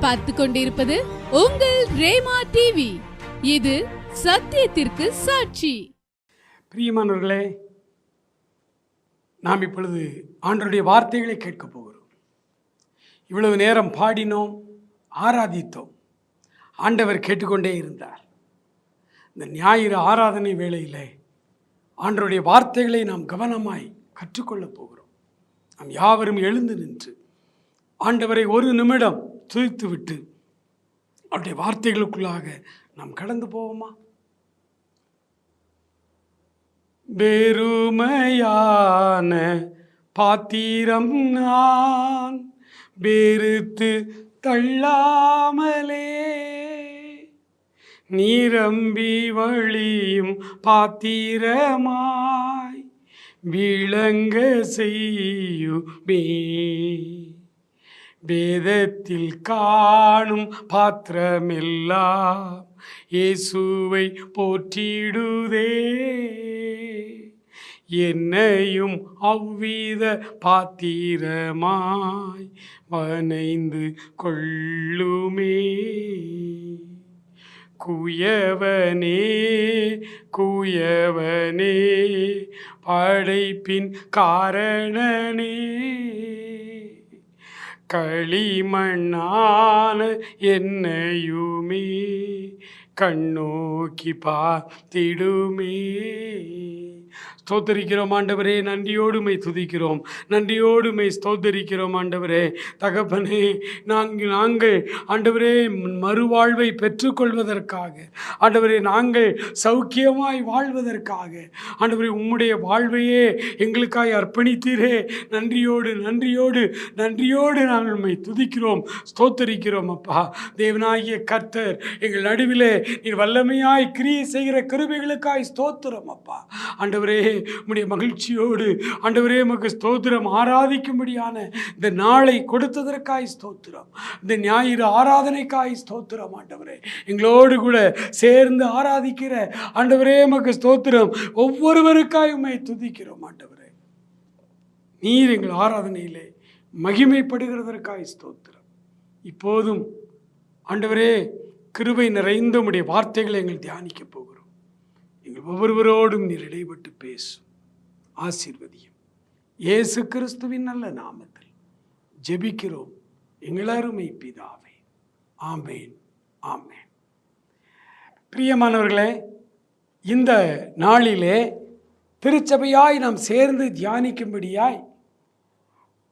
பார்த்து கொண்டிருப்பது உங்கள் ரேமா டிவி இது சத்தியத்திற்கு சாட்சி. பிரியமானவர்களே நாம் இப்பொழுது ஆண்டருடைய வார்த்தைகளை கேட்கப் போகிறோம். இவ்வளவு நேரம் பாடினோம் ஆராதித்தோம். ஆண்டவர் கேட்டுக்கொண்டே இருந்தார். இந்த ஞாயிறு ஆராதனை வேளையிலே ஆண்டருடைய வார்த்தைகளை நாம் கவனமாய் கற்றுக்கொள்ளப் போகிறோம். நாம் யாவரும் எழுந்து நின்று ஆண்டவரை ஒரு நிமிடம் துதித்து விட்டு அவருடைய வார்த்தைகளுக்குள்ளாக நாம் கடந்து போவோமா? வெறுமையான பாத்திரம் நான் வெறுத்து தள்ளாமலே. நிரம்பி வழியும் பாத்திரமாய் விளங்க செய்யுமே. வேதத்தில் காணும் பாத்திரமெல்லாம் இயேசுவை போற்றிடுதே. என்னையும் அவ்வித பாத்திரமாய் வனைந்து கொள்ளுமே. குயவனே குயவனே படைப்பின் காரணனே. களிமண்ணான என்னையுமே கண்ணோக்கி பார்த்திடுமே. ஸ்தோத்தரிக்கிறோம் ஆண்டவரே. நன்றியோடுமை துதிக்கிறோம். நன்றியோடுமை ஸ்தோத்தரிக்கிறோம் ஆண்டவரே. தகப்பனே நாங்கள் நாங்கள் ஆண்டவரே மறுவாழ்வை பெற்றுக்கொள்வதற்காக ஆண்டவரே நாங்கள் சௌக்கியமாய் வாழ்வதற்காக ஆண்டவரே உம்முடைய வாழ்வையே எங்களுக்காய் அர்ப்பணித்தீரே. நன்றியோடு நன்றியோடு நன்றியோடு நாங்கள் உண்மை துதிக்கிறோம் ஸ்தோத்தரிக்கிறோம் அப்பா. தேவனாகிய கர்த்தர் எங்கள் நடுவிலே நீர் வல்லமையாய் கிரியை செய்கிற கிருபைகளுக்காய் ஸ்தோத்திரம் அப்பா. ஆண்டவரே உம்முடைய மகிழ்ச்சியோடு ஆண்டவரே உமக்கு ஸ்தோத்திரம். ஆராதிக்கும்படியான இந்த நாளை கொடுத்ததற்காய் ஸ்தோத்திரம். இந்த ஞாயிறு ஆராதனைக்காய் ஸ்தோத்திரம் ஆண்டவரே. எங்களோடு கூட சேர்ந்து ஆராதிக்கிற ஆண்டவரே உமக்கு ஸ்தோத்திரம். ஒவ்வொருவருக்காய் உண்மை துதிக்கிறோம் ஆண்டவரே. நீர் எங்கள் ஆராதனையிலே மகிமைப்படுகிறதற்காய் ஸ்தோத்திரம். இப்போதும் ஆண்டவரே கிருபை நிறைந்த உடைய வார்த்தைகளை எங்கள் தியானிக்க போகும் ஒவ்வொருவரோடும் நீர் இடைப்பட்டு பேசும். ஆசீர்வதியும். இயேசு கிறிஸ்துவின் நல்ல நாமத்தில் ஜெபிக்கிறோம். எங்களருமை பிதாவே. ஆமேன். ஆமேன். பிரியமானவர்களே இந்த நாளிலே திருச்சபையாய் நாம் சேர்ந்து தியானிக்கும்படியாய்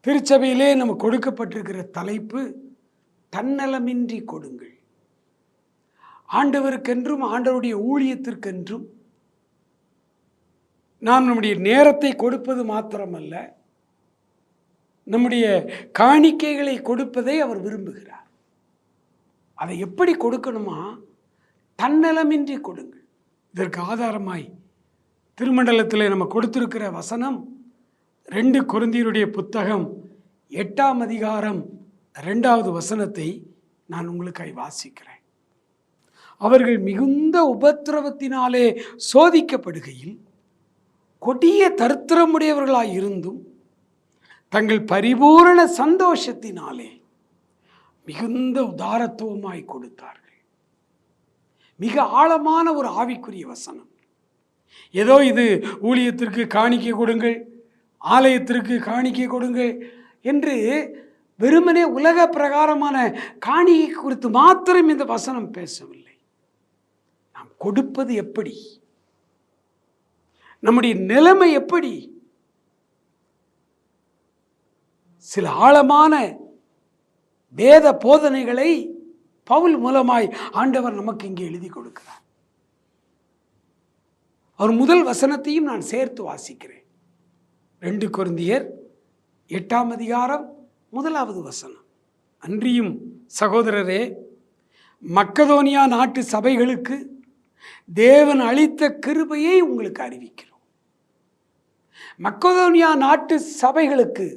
திருச்சபையிலே நமக்கு கொடுக்கப்பட்டிருக்கிற தலைப்பு தன்னலமின்றி கொடுங்கள். ஆண்டவருக்கென்றும் ஆண்டவருடைய ஊழியத்திற்கென்றும் நாம் நம்முடைய நேரத்தை கொடுப்பது மாத்திரமல்ல நம்முடைய காணிக்கைகளை கொடுப்பதை அவர் விரும்புகிறார். அதை எப்படி கொடுக்கணுமா? தன்னலமின்றி கொடுங்கள். இதற்கு ஆதாரமாய் திருமண்டலத்தில் நம்ம கொடுத்திருக்கிற வசனம் ரெண்டு குருந்தியருடைய புத்தகம் எட்டாம் அதிகாரம் ரெண்டாவது வசனத்தை நான் உங்களுக்காய் வாசிக்கிறேன். அவர்கள் மிகுந்த உபத்திரவத்தினாலே சோதிக்கப்படுகையில் கொடிய தரித்திரமுடையவர்களாய் இருந்தும் தங்கள் பரிபூரண சந்தோஷத்தினாலே மிகுந்த உதாரத்துவமாய் கொடுத்தார்கள். மிக ஆழமான ஒரு ஆவிக்குரிய வசனம். ஏதோ இது ஊழியத்திற்கு காணிக்கை கொடுங்கள் ஆலயத்திற்கு காணிக்கை கொடுங்கள் என்று வெறுமனே உலக பிரகாரமான காணிக்கை குறித்து மாத்திரம் இந்த வசனம் பேசவில்லை. நாம் கொடுப்பது எப்படி? நம்முடைய நிலைமை எப்படி? சில ஆழமான வேத போதனைகளை பவுல் மூலமாய் ஆண்டவர் நமக்கு இங்கே எழுதி கொடுக்கிறார். அவர் முதல் வசனத்தையும் நான் சேர்த்து வாசிக்கிறேன். ரெண்டு குருந்தியர் எட்டாம் அதிகாரம் முதலாவது வசனம். அன்றியும் சகோதரரே மக்கதோனியா நாட்டு சபைகளுக்கு தேவன் அளித்த கிருபையை உங்களுக்கு அறிவிக்கிறோம். மக்கதோனியா நாட்டு சபைகளுக்கு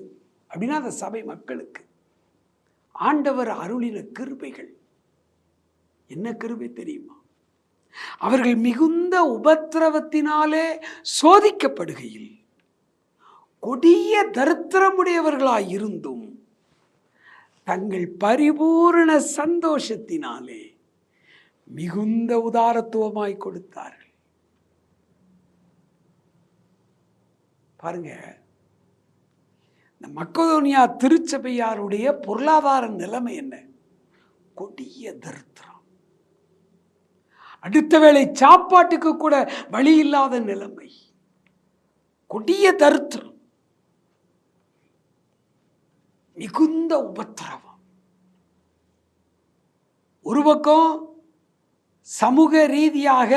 அப்படின்னா அந்த சபை மக்களுக்கு ஆண்டவர் அருளின கிருபைகள். என்ன கிருபை தெரியுமா? அவர்கள் மிகுந்த உபத்திரவத்தினாலே சோதிக்கப்படுகையில் கொடிய தரித்திரமுடையவர்களாய் இருந்தும் தங்கள் பரிபூரண சந்தோஷத்தினாலே மிகுந்த உதாரத்துவமாய் கொடுத்தார்கள். பாருங்க இந்த மக்கதோனியா திருச்சபையாருடைய பொருளாதார நிலைமை என்ன? கொடிய தரித்திரம். அடுத்த வேளை சாப்பாட்டுக்கு கூட வழி இல்லாத நிலைமை. கொடிய தரித்திரம். மிகுந்த உபத்திரவம். ஒரு பக்கம் சமூக ரீதியாக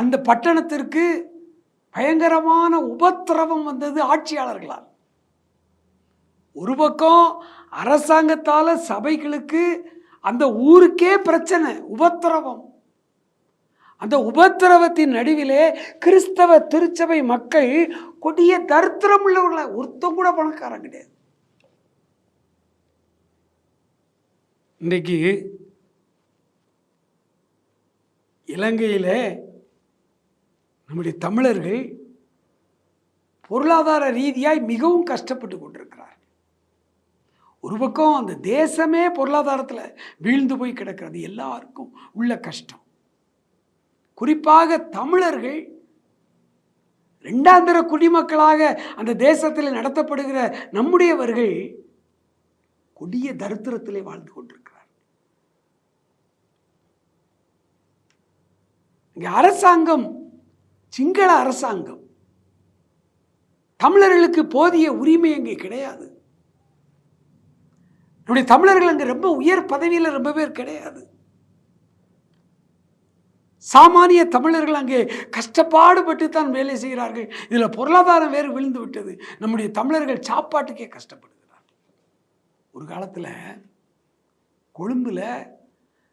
அந்த பட்டணத்திற்கு பயங்கரமான உபத்திரவம் வந்தது ஆட்சியாளர்களால். ஒரு பக்கம் அரசாங்கத்தால் சபைகளுக்கு அந்த ஊருக்கே பிரச்சனை உபத்திரவம். அந்த உபத்திரவத்தின் நடுவிலே கிறிஸ்தவ திருச்சபை மக்கள் கொடிய தரித்திரம் உள்ளவர்கள ஒருத்தம் கூட பணக்காரன் கிடையாது. இன்றைக்கு இலங்கையில் நம்முடைய தமிழர்கள் பொருளாதார ரீதியாய் மிகவும் கஷ்டப்பட்டு கொண்டிருக்கிறார் ஒரு பக்கம் அந்த தேசமே பொருளாதாரத்தில் வீழ்ந்து போய் கிடக்கிறது. எல்லாருக்கும் உள்ள கஷ்டம். குறிப்பாக தமிழர்கள் ரெண்டாந்திர குடிமக்களாக அந்த தேசத்தில் நடத்தப்படுகிற நம்முடையவர்கள் கொடிய தரித்திரத்திலே வாழ்ந்து கொண்டிருக்கிறார் இங்கே அரசாங்கம் சிங்கள அரசாங்கம். தமிழர்களுக்கு போதிய உரிமை அங்கே கிடையாது. நம்முடைய தமிழர்கள் அங்கே ரொம்ப உயர் பதவியில் ரொம்ப பேர் கிடையாது. சாமானிய தமிழர்கள் அங்கே கஷ்டப்பாடுபட்டு தான் வேலை செய்கிறார்கள். இதில் பொருளாதாரம் வேறு விழுந்து விட்டது. நம்முடைய தமிழர்கள் சாப்பாட்டுக்கே கஷ்டப்படுகிறார்கள். ஒரு காலத்தில் கொழும்பில்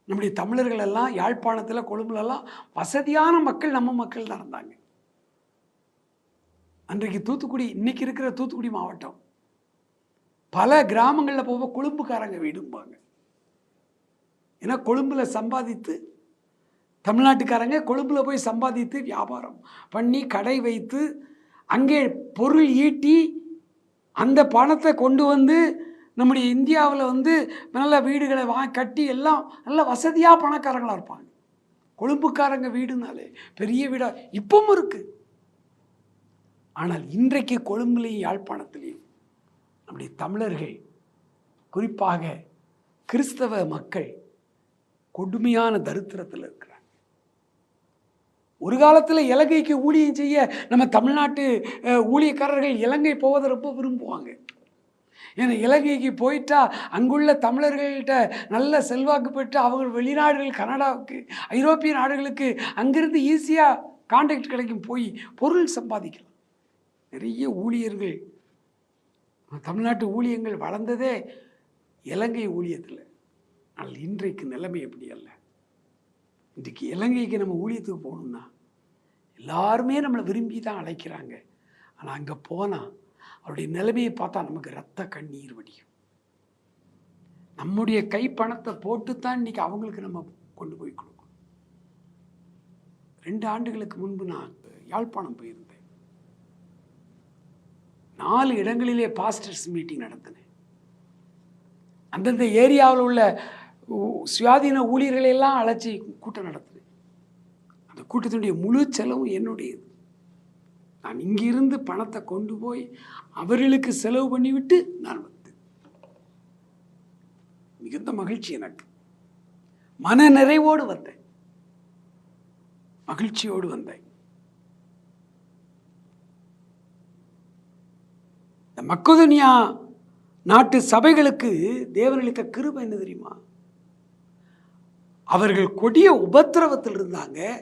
நம்முடைய தமிழர்கள் எல்லாம் யாழ்ப்பாணத்தில் கொழும்புலெல்லாம் வசதியான மக்கள் நம்ம மக்கள் தான் இருந்தாங்க. அன்றைக்கு தூத்துக்குடி இன்னைக்கு இருக்கிற தூத்துக்குடி மாவட்டம். பல கிராமங்களில் போக கொழும்புக்காரங்க வீடும்பாங்க. ஏன்னா கொழும்பில் சம்பாதித்து தமிழ்நாட்டுக்காரங்க கொழும்பில் போய் சம்பாதித்து வியாபாரம் பண்ணி கடை வைத்து அங்கே பொருள் ஈட்டி அந்த பணத்தை கொண்டு வந்து நம்முடைய இந்தியாவில் வந்து நல்ல வீடுகளை வா கட்டி எல்லாம் நல்ல வசதியாக பணக்காரங்களாக இருப்பாங்க. கொழும்புக்காரங்க வீடுனாலே பெரிய வீடாக இப்பவும் இருக்குது ஆனால் இன்றைக்கு கொழும்புலையும் யாழ்ப்பாணத்திலையும் நம்முடைய தமிழர்கள் குறிப்பாக கிறிஸ்தவ மக்கள் கொடுமையான தரித்திரத்தில் இருக்கிறாங்க. ஒரு காலத்தில் இலங்கைக்கு ஊழியம் செய்ய நம்ம தமிழ்நாட்டு ஊழியக்காரர்கள் இலங்கை போவதை ரொம்ப விரும்புவாங்க. ஏன்னா இலங்கைக்கு போயிட்டா அங்குள்ள தமிழர்கள்கிட்ட நல்ல செல்வாக்கு பெற்று அவங்க வெளிநாடுகள் கனடாவுக்கு ஐரோப்பிய நாடுகளுக்கு அங்கிருந்து ஈஸியாக கான்டாக்ட் கிடைக்கும் போய் பொருள் சம்பாதிக்கலாம். நிறைய ஊழியர்கள் தமிழ்நாட்டு ஊழியங்கள் வளர்ந்ததே இலங்கை ஊழியத்தில். ஆனால் இன்றைக்கு நிலைமை எப்படி அல்ல. இன்றைக்கு இலங்கைக்கு நம்ம ஊழியத்துக்கு போகணும்னா எல்லாருமே நம்மளை விரும்பி தான் அழைக்கிறாங்க. ஆனால் அங்கே போனால் அவருடைய நிலைமையை பார்த்தா நமக்கு ரத்த கண்ணீர் வடியும். நம்முடைய கை பணத்தை போட்டுத்தான் இன்னைக்கு அவங்களுக்கு நம்ம கொண்டு போய் கொடுக்கணும். ரெண்டு ஆண்டுகளுக்கு முன்பு நான் யாழ்ப்பாணம் போயிருந்தேன். நாலு இடங்களிலே பாஸ்டர்ஸ் மீட்டிங் நடத்தினேன். அந்தந்த ஏரியாவில் உள்ள சுயாதீன ஊழியர்களை எல்லாம் அழைச்சி கூட்டம் நடத்தினேன். அந்த கூட்டத்தினுடைய முழு செலவும் என்னுடையது. நான் இங்கிருந்து பணத்தை கொண்டு போய் அவர்களுக்கு செலவு பண்ணிவிட்டு நான் வந்தேன் மிகுந்த மகிழ்ச்சி எனக்கு. மன நிறைவோடு வந்தேன். மகிழ்ச்சியோடு வந்தேன். இந்த மக்கோதனியா நாட்டு சபைகளுக்கு தேவனளித்த கிருபை என்ன தெரியுமா? அவர்கள் கொடிய உபத்திரவத்தில் இருந்தாங்க.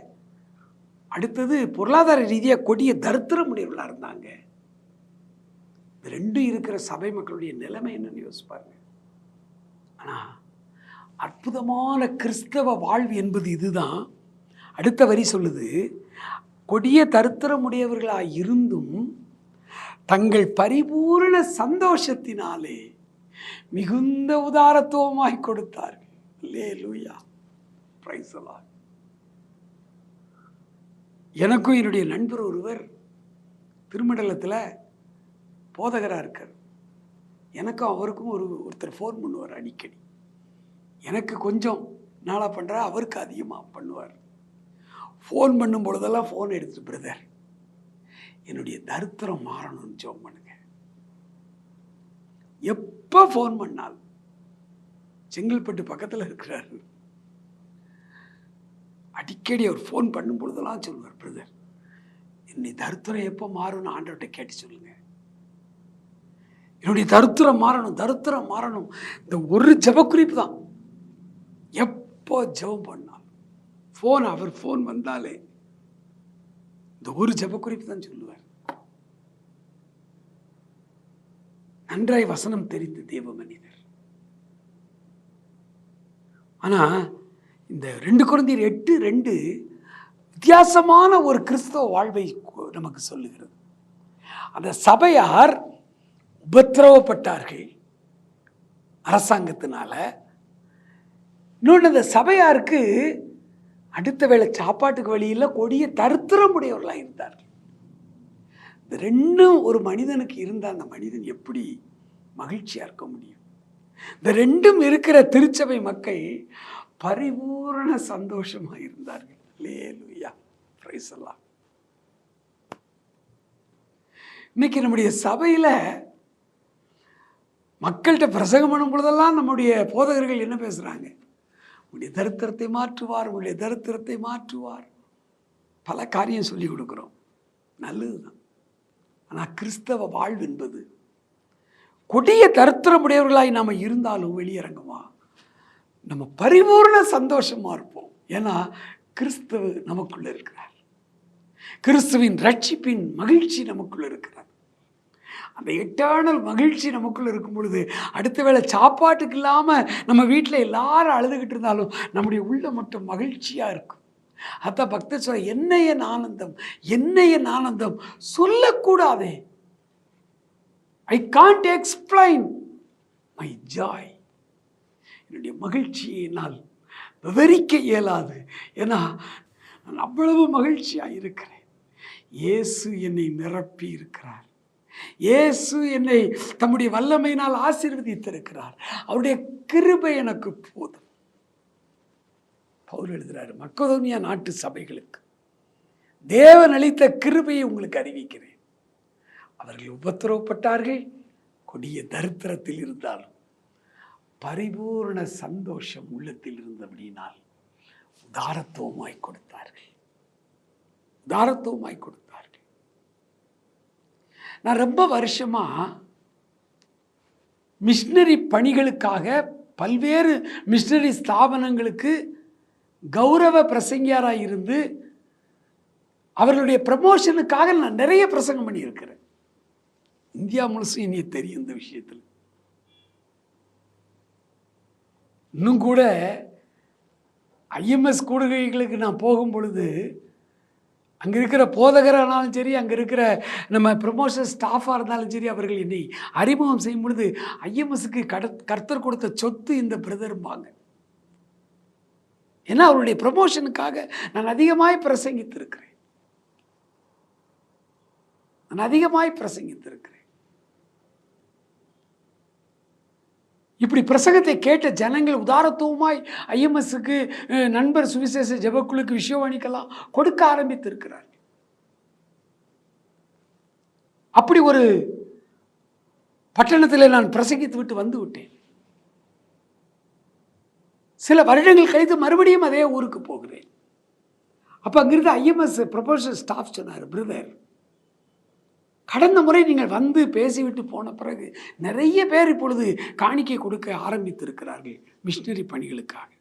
அடுத்தது பொருளாதார ரீதியாக கொடிய தரித்திரமுடையவர்களாக இருந்தாங்க. இந்த ரெண்டும் இருக்கிற சபை மக்களுடைய நிலைமை என்னன்னு யோசிப்பாருங்க ஆனால் அற்புதமான கிறிஸ்தவ வாழ்வு என்பது இதுதான். அடுத்த வரி சொல்லுது கொடிய தருத்திரமுடையவர்களாக இருந்தும் தங்கள் பரிபூரண சந்தோஷத்தினாலே மிகுந்த உதாரத்துவமாய் கொடுத்தார்கள். லே லூயா எனக்கும் என்னுடைய நண்பர் ஒருவர் திருமண்டலத்தில் போதகராக இருக்கார். எனக்கும் அவருக்கும் ஒரு ஒருத்தர் ஃபோன் பண்ணுவார் அடிக்கடி. எனக்கு கொஞ்சம் நாளாக பண்ணுறா அவருக்கு அதிகமாக பண்ணுவார். ஃபோன் பண்ணும் பொழுதெல்லாம் ஃபோன் எடுத்துட்டு பிரதர் என்னுடைய தரித்திரம் மாறணும்னு ஜோம் பண்ணுங்க. எப்போ ஃபோன் பண்ணாலும் செங்கல்பட்டு பக்கத்தில் இருக்கிறாரு. அடிக்கடி அவர் ஃபோன் பண்ணும் பொழுதெல்லாம் சொல்லுவார் பிரதர் என்னுடைய தருத்திரம் எப்போ மாறும்னு ஆண்டவர்கிட்ட கேட்டு சொல்லுங்க. என்னுடைய தருத்திரம் மாறணும் தருத்திரம் மாறணும். இந்த ஒரு ஜெபக்குறிப்பு தான். எப்போ ஜபம் பண்ணாலும் ஃபோன் அவர் ஃபோன் வந்தாலே இந்த ஒரு ஜபக்குறிப்பு தான் சொல்லுவார். நன்றாய் வசனம் தெரிந்த தேவ மனிதர். ஆனா இந்த ரெண்டு குழந்தையர் எட்டு ரெண்டு வித்தியாசமான ஒரு கிறிஸ்தவ வாழ்வை நமக்கு சொல்லுகிறது. அந்த சபையார் உபத்திரவப்பட்டார்கள் அரசாங்கத்தினால. இன்னொன்று அந்த சபையாருக்கு அடுத்த வேளை சாப்பாட்டுக்கு வழியில் கொடிய தருத்திரமுடையவர்களாக இருந்தார்கள். இந்த ரெண்டும் ஒரு மனிதனுக்கு இருந்தால் அந்த மனிதன் எப்படி மகிழ்ச்சியாக இருக்க முடியும்? இந்த ரெண்டும் இருக்கிற திருச்சபை மக்கள் பரிபூரண சந்தோஷமாக இருந்தார்கள். லேலுயா பிரைசல்லாம் இன்னைக்கு நம்முடைய சபையில் மக்கள்கிட்ட பிரசங்கம் பண்ணும் பொழுதெல்லாம் நம்முடைய போதகர்கள் என்ன பேசுகிறாங்க உங்களுடைய தரித்திரத்தை மாற்றுவார் உங்களுடைய தரித்திரத்தை மாற்றுவார். பல காரியம் சொல்லி கொடுக்குறோம். நல்லது தான் ஆனால் கிறிஸ்தவ வாழ்வு என்பது கொடிய தருத்திரமுடையவர்களாய் நாம் இருந்தாலும் வெளியிறங்குமா? நம்ம பரிபூர்ண சந்தோஷமாக இருப்போம். ஏன்னா கிறிஸ்தவ நமக்குள்ளே இருக்கிறார். கிறிஸ்துவின் ரட்சிப்பின் மகிழ்ச்சி நமக்குள்ளே இருக்கிறார். அந்த எட்டர்னல் மகிழ்ச்சி நமக்குள்ளே இருக்கும் பொழுது அடுத்த வேளை சாப்பாட்டுக்கு இல்லாமல் நம்ம வீட்டில் எல்லாரும் அழுதுகிட்டு இருந்தாலும் நம்முடைய உள்ள மட்டும் மகிழ்ச்சியாக இருக்கும். அதான் பக்தர் சொல்ல என்னையன் ஆனந்தம் என்னையன் ஆனந்தம் சொல்லக்கூடாதே. I can't explain my joy என்னுடைய மகிழ்ச்சியை என்னால் விவரிக்க இயலாது. ஏன்னா நான் அவ்வளவு மகிழ்ச்சியாக இருக்கிறேன். இயேசு என்னை நிரப்பி இருக்கிறார். இயேசு என்னை தம்முடைய வல்லமையினால் ஆசீர்வதித்திருக்கிறார். அவருடைய கிருபை எனக்கு போதும். பவுல் எழுதுகிறார் மக்கதோமியா நாட்டு சபைகளுக்கு தேவன் அளித்த கிருபையை உங்களுக்கு அறிவிக்கிறேன். அவர்கள் உபத்திரவப்பட்டார்கள் கொடிய தரித்திரத்தில் இருந்தாலும் பரிபூர்ண சந்தோஷம் உள்ளத்தில் இருந்தபடியினால் உதாரத்துவமாய் கொடுத்தார்கள். உதாரத்துவமாய் கொடுத்தார்கள். நான் ரொம்ப வருஷமாக மிஷினரி பணிகளுக்காக பல்வேறு மிஷினரி ஸ்தாபனங்களுக்கு கௌரவ பிரசங்கியாராக இருந்து அவர்களுடைய ப்ரமோஷனுக்காக நான் நிறைய பிரசங்கம் பண்ணியிருக்கிறேன். இந்தியா முழுசும் இனி தெரியும் இந்த விஷயத்தில். இன்னும் கூட ஐஎம்எஸ் கூடுகைகளுக்கு நான் போகும் பொழுது அங்கே இருக்கிற போதகரானாலும் சரி அங்கே இருக்கிற நம்ம ப்ரமோஷன் ஸ்டாஃபாக இருந்தாலும் சரி அவர்கள் என்னை அறிமுகம் செய்யும் பொழுது ஐஎம்எஸ்க்கு கட கர்த்தர் கொடுத்த சொத்து இந்த பிரதரும்பாங்க ஏன்னா அவருடைய ப்ரமோஷனுக்காக நான் அதிகமாய் பிரசங்கித்திருக்கிறேன். நான் அதிகமாய் பிரசங்கித்திருக்கிறேன். இப்படி பிரசங்கத்தை கேட்ட ஜனங்கள் உதாரத்துவமாய் ஐஎம்எஸ்க்கு நண்பர் சுவிசேஷ ஜெபக்குழுக்கு விஷயவாணிக்கெல்லாம் கொடுக்க ஆரம்பித்திருக்கிறார் அப்படி ஒரு பட்டணத்தில் நான் பிரசங்கித்து விட்டு வந்து விட்டேன். சில வருடங்கள் கழித்து மறுபடியும் அதே ஊருக்கு போகிறேன். அப்போ அங்கிருந்து ஐஎம்எஸ் ப்ரொபோசல் ஸ்டாஃப் சொன்னார் பிரதர் கடந்த முறை நீங்கள் வந்து பேசிவிட்டு போன பிறகு நிறைய பேர் இப்பொழுது காணிக்கை கொடுக்க ஆரம்பித்திருக்கிறார்கள் மிஷினரி பணிகளுக்காக.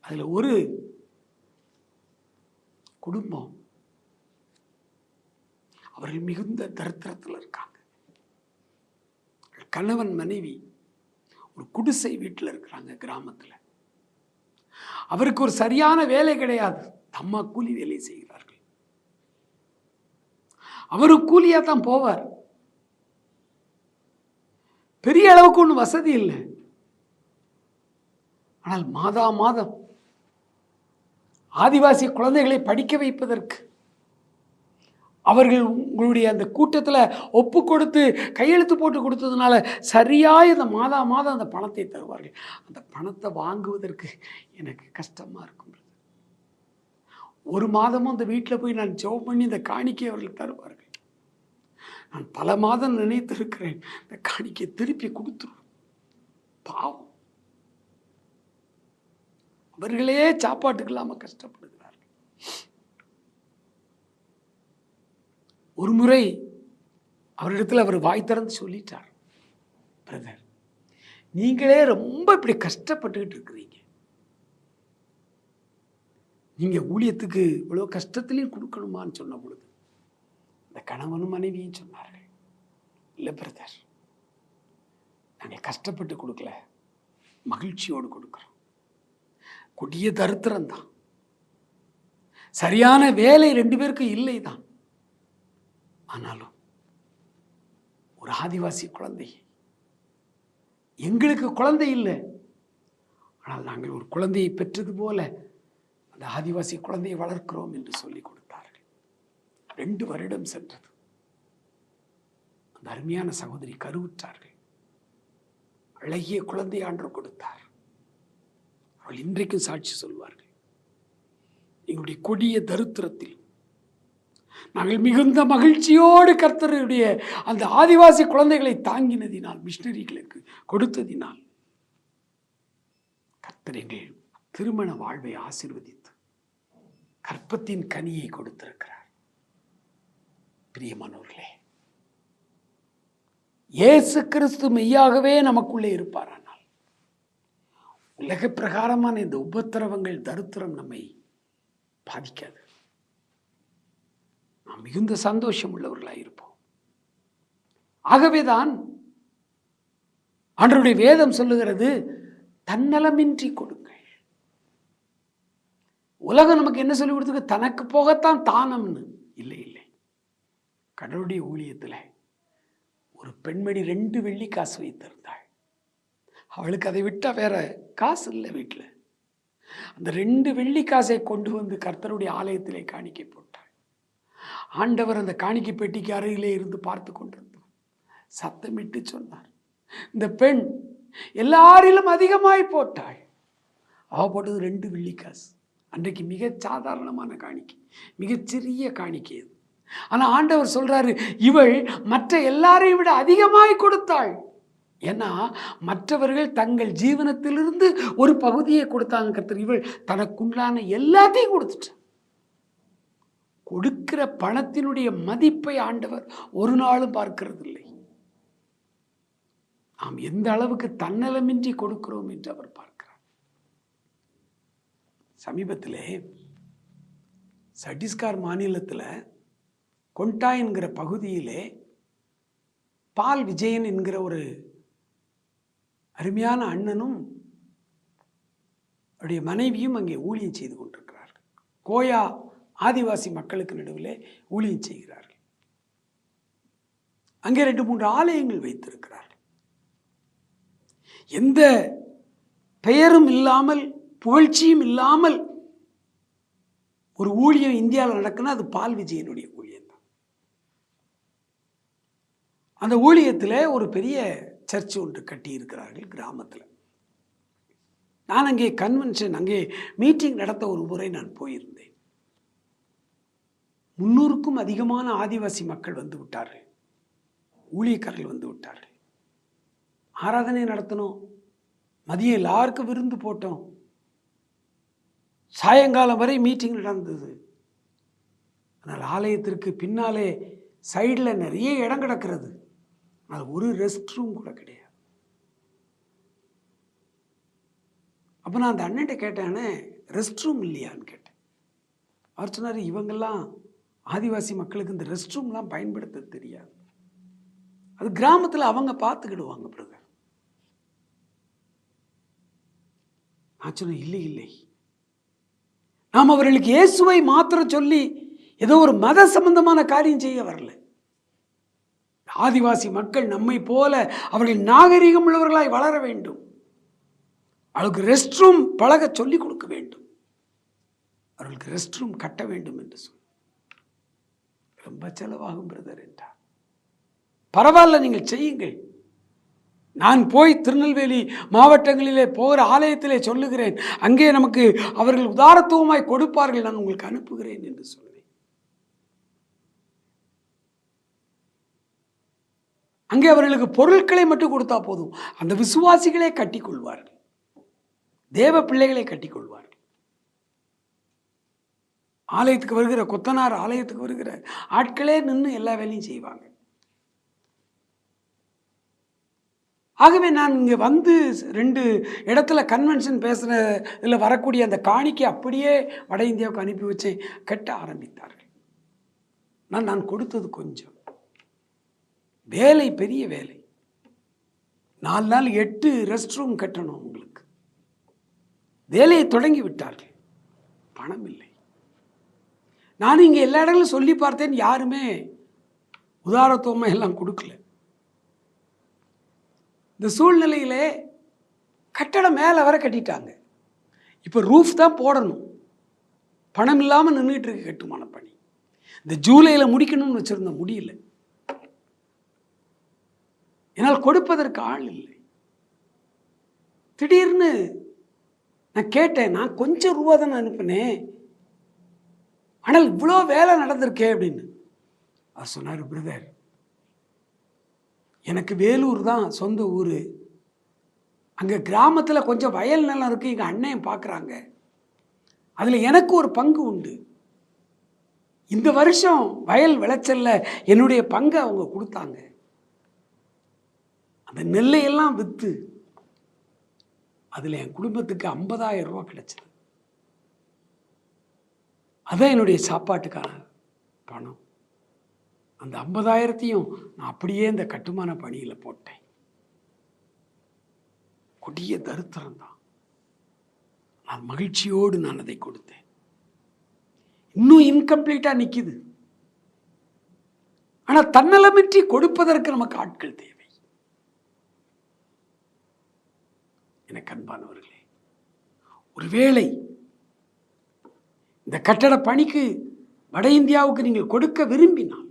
அதில் ஒரு குடும்பம் அவர்கள் மிகுந்த தரித்திரத்தில் இருக்காங்க. கணவன் மனைவி ஒரு குடிசை வீட்டில் இருக்கிறாங்க கிராமத்தில். அவருக்கு ஒரு சரியான வேலை கிடையாது. அம்மா கூலி வேலை செய்கிறார். அவரு கூலியாக தான் போவார். பெரிய அளவுக்கு ஒன்றும் வசதி இல்லை. ஆனால் மாதா மாதம் ஆதிவாசி குழந்தைகளை படிக்க வைப்பதற்கு அவர்கள் உங்களுடைய அந்த கூட்டத்தில் ஒப்பு கொடுத்து கையெழுத்து போட்டு கொடுத்ததுனால சரியாக இந்த மாதா மாதம் அந்த பணத்தை தருவார்கள். அந்த பணத்தை வாங்குவதற்கு எனக்கு கஷ்டமாக இருக்கும். ஒரு மாதமும் அந்த வீட்டில் போய் நான் ஜெபம் பண்ணி இந்த காணிக்கை அவர்கள் தருவார்கள் நான் பல மாதம் நினைத்திருக்கிறேன். இந்த காணிக்கை திருப்பி கொடுத்துரும். பாவம். அவர்களே சாப்பாட்டுக்கு இல்லாமல் கஷ்டப்படுகிறார்கள். ஒரு முறை அவரிடத்தில் அவர் வாய் திறந்து சொல்லிட்டார். பிரதர் நீங்களே ரொம்ப இப்படி கஷ்டப்பட்டுக்கிட்டு இருக்கிறீங்க. நீங்கள் ஊழியத்துக்கு இவ்வளோ கஷ்டத்துலேயும் கொடுக்கணுமான்னு சொன்ன பொழுது இந்த கணவனும் மனைவியும் சொன்னார்கள் இல்லை பிரதர் நாங்கள் கஷ்டப்பட்டு கொடுக்கல. மகிழ்ச்சியோடு கொடுக்குறோம். கொடிய தருத்திரம் தான். சரியான வேலை ரெண்டு பேருக்கும் இல்லை தான். ஆனாலும் ஒரு ஆதிவாசி குழந்தை. எங்களுக்கு குழந்தை இல்லை. ஆனால் நாங்கள் ஒரு குழந்தையை பெற்றது போல அந்த ஆதிவாசி குழந்தையை வளர்க்கிறோம் என்று சொல்லி கொடுத்தார்கள் ரெண்டு வருடம் சென்றது. அந்த அருமையான சகோதரி கருவுற்றார்கள். அழகிய குழந்தை ஆண்டு கொடுத்தார். அவள் இன்றைக்கும் சாட்சி சொல்வார்கள். எங்களுடைய கொடிய தருத்திரத்தில் நாங்கள் மிகுந்த மகிழ்ச்சியோடு கர்த்தருடைய அந்த ஆதிவாசி குழந்தைகளை தாங்கினதினால் மிஷினரிகளுக்கு கொடுத்ததினால் கர்த்தர் எங்கள் திருமண வாழ்வை ஆசிர்வதித்து கற்பத்தின் கனியை கொடுத்திருக்கிறார். பிரியமானவர்களே இயேசு கிறிஸ்து மெய்யாகவே நமக்குள்ளே இருப்பாரானால் உலக பிரகாரமான இந்த உபத்திரவங்கள் தருத்திரம் நம்மை பாதிக்காது. நாம் மிகுந்த சந்தோஷம் உள்ளவர்களாக இருப்போம். ஆகவேதான் அன்றைய வேதம் சொல்லுகிறது தன்னலமின்றி கொடுங்கள். உலகம் நமக்கு என்ன சொல்லி கொடுத்துருக்கு? தனக்கு போகத்தான் தானம்னு. கடவுளுடைய ஊழியத்தில் ஒரு பெண்மணி ரெண்டு வெள்ளி காசு வைத்திருந்தாள். அவளுக்கு அதை விட்டால் வேற காசு இல்லை வீட்டில். அந்த ரெண்டு வெள்ளி காசை கொண்டு வந்து கர்த்தருடைய ஆலயத்திலே காணிக்கை போட்டாள். ஆண்டவர் அந்த காணிக்கை பெட்டிக்கு அருகிலே இருந்து பார்த்து கொண்டிருந்தார் சத்தமிட்டு சொன்னார் இந்த பெண் எல்லாரிலும் அதிகமாய் போட்டாள். அவ போட்டது ரெண்டு வெள்ளி காசு. அன்றைக்கு மிக சாதாரணமான காணிக்கை மிகச்சிறிய காணிக்கை அது. ஆனால் ஆண்டவர் சொல்றாரு இவள் மற்ற எல்லாரையும் விட அதிகமாய் கொடுத்தாள். ஏன்னா மற்றவர்கள் தங்கள் ஜீவனத்திலிருந்து ஒரு பகுதியை கொடுத்தாங்க கர்த்தர். இவள் தனக்குண்டான எல்லாத்தையும் கொடுத்துட்டான் கொடுக்கிற பணத்தினுடைய மதிப்பை ஆண்டவர் ஒரு நாளும் பார்க்கிறது இல்லை நாம் எந்த அளவுக்கு தன்னலமின்றி கொடுக்கிறோம் என்று அவர் பார்க்கிறார். சமீபத்திலே சட்டீஸ்கார் மாநிலத்தில் கொண்டா என்கிற பகுதியிலே பால் விஜயன் என்கிற ஒரு அருமையான அண்ணனும் அவருடைய மனைவியும் அங்கே ஊழியம் செய்து கொண்டிருக்கிறார்கள். கோயா ஆதிவாசி மக்களுக்கு நடுவில் ஊழியம் செய்கிறார்கள். அங்கே ரெண்டு மூன்று ஆலயங்கள் வைத்திருக்கிறார்கள். எந்த பெயரும் இல்லாமல் புகழ்ச்சியும் இல்லாமல் ஒரு ஊழியம் இந்தியாவில் நடக்குன்னா அது பால் விஜயனுடைய ஊழியம் அந்த ஊழியத்தில் ஒரு பெரிய சர்ச் ஒன்று கட்டியிருக்கிறார்கள் கிராமத்தில். நான் அங்கே கன்வென்ஷன் அங்கே மீட்டிங் நடத்த ஒரு முறை நான் போயிருந்தேன். முன்னூறுக்கும் அதிகமான ஆதிவாசி மக்கள் வந்து விட்டார்கள். ஊழியக்காரர்கள் வந்து விட்டார்கள். ஆராதனை நடத்தணும் மதியம் எல்லாருக்கும் விருந்து போட்டோம். சாயங்காலம் வரை மீட்டிங் நடந்தது. ஆனால் ஆலயத்திற்கு பின்னாலே சைடில் நிறைய இடம் கிடக்கிறது. அது ஒரு ரெஸ்ட் ரூம் கூட கிடையாது. அப்போ நான் அந்த அண்ணன்ட்ட கேட்டேனே ரெஸ்ட் ரூம் இல்லையான்னு கேட்டேன். அவர் சொன்னார் இவங்கெல்லாம் ஆதிவாசி மக்களுக்கு இந்த ரெஸ்ட் ரூம்லாம் பயன்படுத்த தெரியாது. அது கிராமத்தில் அவங்க பார்த்துக்கிடுவாங்க பிரதர். நான் சொன்னேன் இல்லை இல்லை. நாம் அவர்களுக்கு இயேசுவை மாத்திரம் சொல்லி ஏதோ ஒரு மத சம்பந்தமான காரியம் செய்ய வரல. ஆதிவாசி மக்கள் நம்மை போல அவர்கள் நாகரிகம் உள்ளவர்களாய் வளர வேண்டும். அவளுக்கு ரெஸ்ட் ரூம் பழக சொல்லிக் கொடுக்க வேண்டும். அவர்களுக்கு ரெஸ்ட் ரூம் கட்ட வேண்டும் என்று சொல். ரொம்ப செலவாகும் பிரதர் என்றார். பரவாயில்ல நீங்கள் செய்யுங்கள். நான் போய் திருநெல்வேலி மாவட்டங்களிலே போகிற ஆலயத்திலே சொல்லுகிறேன். அங்கே நமக்கு அவர்கள் உதாரத்துவமாய் கொடுப்பார்கள் நான் உங்களுக்கு அனுப்புகிறேன் என்று சொன்னேன் அங்கே அவர்களுக்கு பொருட்களை மட்டும் கொடுத்தா போதும். அந்த விசுவாசிகளே கட்டிக்கொள்வார்கள் தேவ பிள்ளைகளை கட்டிக்கொள்வார்கள் ஆலயத்துக்கு வருகிற கொத்தனார் ஆலயத்துக்கு வருகிற ஆட்களே நின்று எல்லா வேலையும் செய்வாங்க. ஆகவே நான் இங்கே வந்து ரெண்டு இடத்துல கன்வென்ஷன் பேசுகிற இதில் வரக்கூடிய அந்த காணிக்கை அப்படியே வட இந்தியாவுக்கு அனுப்பி வச்சேன் கட்ட ஆரம்பித்தார்கள். நான் நான் கொடுத்தது கொஞ்சம். வேலை பெரிய வேலை. நாலு நாள் எட்டு ரெஸ்ட் ரூம் கட்டணும் உங்களுக்கு. வேலையை தொடங்கி விட்டார்கள். பணம் இல்லை. நான் இங்கே எல்லா இடங்களும் சொல்லி பார்த்தேன் யாருமே உதாரத்துவமாக எல்லாம் கொடுக்கல. இந்த சூழ்நிலையிலே கட்டடம் மேலே வர கட்டிட்டாங்க. இப்போ ரூஃப் தான் போடணும். பணம் இல்லாமல் நின்றுட்டு இருக்கு கட்டுமான பணி. இந்த ஜூலையில் முடிக்கணும்னு வச்சுருந்த முடியல. என்னால் கொடுப்பதற்கு ஆள் இல்லை. திடீர்னு நான் கேட்டேன் நான் கொஞ்சம் ரூபா தானே அனுப்பினேன் ஆனால் இவ்வளோ வேலை நடந்திருக்கே அப்படின்னு. அவர் சொன்னார் பிரதர் எனக்கு வேலூர் தான் சொந்த ஊர். அங்கே கிராமத்தில் கொஞ்சம் வயல் நிலம் இருக்குது எங்கள் அண்ணன் பார்க்குறாங்க அதில் எனக்கு ஒரு பங்கு உண்டு. இந்த வருஷம் வயல் விளைச்சலில் என்னுடைய பங்கை அவங்க கொடுத்தாங்க. அந்த நெல்லையெல்லாம் விற்று அதில் என் குடும்பத்துக்கு ஐம்பதாயிரம் ரூபா கிடைச்சது. அதான் என்னுடைய சாப்பாட்டுக்கான பணம். அந்த ஐம்பதாயிரத்தையும் நான் அப்படியே இந்த கட்டுமான பணியில் போட்டேன். கொடிய தருத்திரம் தான். நான் மகிழ்ச்சியோடு நான் அதை கொடுத்தேன். இன்னும் இன்கம்ப்ளீட்டாக நிற்கிது ஆனால் தன்னலமின்றி கொடுப்பதற்கு நமக்கு ஆட்கள் தேவை. எனக்கு அன்பானவர்களே ஒருவேளை இந்த கட்டட பணிக்கு வட இந்தியாவுக்கு நீங்கள் கொடுக்க விரும்பினால்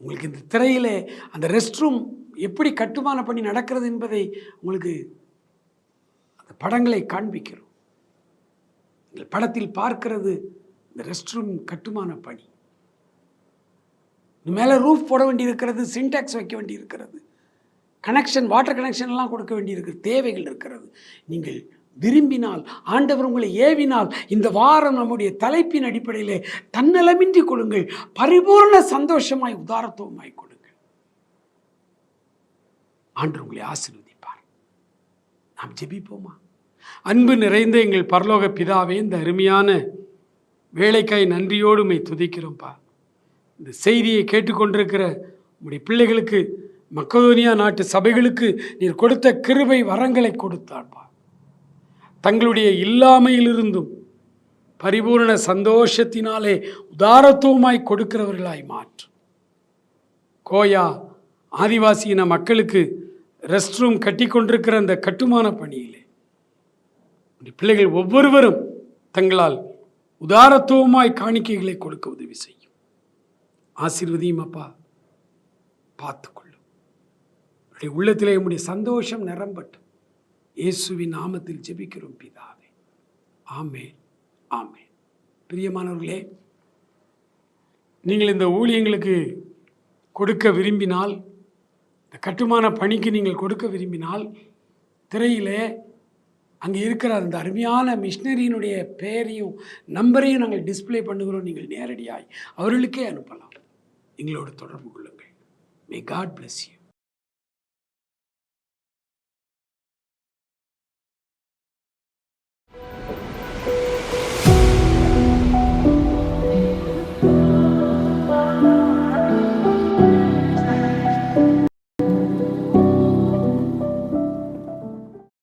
உங்களுக்கு இந்த திரையில் அந்த ரெஸ்ட் ரூம் எப்படி கட்டுமான பணி நடக்கிறது என்பதை உங்களுக்கு அந்த படங்களை காண்பிக்கிறோம். நீங்கள் படத்தில் பார்க்கிறது இந்த ரெஸ்ட் ரூம் கட்டுமான பணி. மேலே ரூஃப் போட வேண்டியிருக்கிறது சின்டாக்ஸ் வைக்க வேண்டியிருக்கிறது. கனெக்ஷன் வாட்டர் கனெக்ஷன்லாம் கொடுக்க வேண்டியிருக்கு தேவைகள் இருக்கிறது. நீங்கள் விரும்பினால் ஆண்டவர் உங்களை ஏவினால் இந்த வாரம் நம்முடைய தலைப்பின் அடிப்படையிலே தன்னலமின்றி கொடுங்கள். பரிபூர்ண சந்தோஷமாய் உதாரத்துவமாய் கொடுங்கள். ஆண்டு உங்களை ஆசீர்வதிப்பார். நாம் ஜெபிப்போமா? அன்பு நிறைந்த எங்கள் பரலோக பிதாவே இந்த அருமையான வேலைக்காய் நன்றியோடு உம்மை துதிக்கிறோம்ப்பா இந்த செய்தியை கேட்டுக்கொண்டிருக்கிற உங்களுடைய பிள்ளைகளுக்கு மக்கதோனியா நாட்டு சபைகளுக்கு நீர் கொடுத்த கிருபை வரங்களை கொடுத்தாள்பா தங்களுடைய இல்லாமையிலிருந்தும் பரிபூரண சந்தோஷத்தினாலே உதாரத்துவமாய் கொடுக்கிறவர்களாய் மாற்றும் கோயா ஆதிவாசியின மக்களுக்கு ரெஸ்ட் ரூம் கட்டி கொண்டிருக்கிற அந்த கட்டுமான பணியிலே. பிள்ளைகள் ஒவ்வொருவரும் தங்களால் உதாரத்துவமாய் காணிக்கைகளை கொடுக்க உதவி செய்யும். ஆசீர்வதியும் அப்பா பார்த்துக்கொள்ளும் உடைய உள்ளத்திலே உடைய சந்தோஷம் நிரம்பட்டும். இயேசுவின் நாமத்தில் ஜெபிக்கிறோம் பிதாவே. ஆமே ஆமே பிரியமானவர்களே நீங்கள் இந்த ஊழியங்களுக்கு கொடுக்க விரும்பினால் இந்த கட்டுமான பணிக்கு நீங்கள் கொடுக்க விரும்பினால் திரையிலே அங்கே இருக்கிற அந்த அருமையான மிஷினரியினுடைய பெயரையும் நம்பரையும் நாங்கள் டிஸ்ப்ளே பண்ணுகிறோம். நீங்கள் நேரடியாய் அவர்களுக்கே அனுப்பலாம். எங்களோடு தொடர்பு கொள்ளுங்கள். May God bless you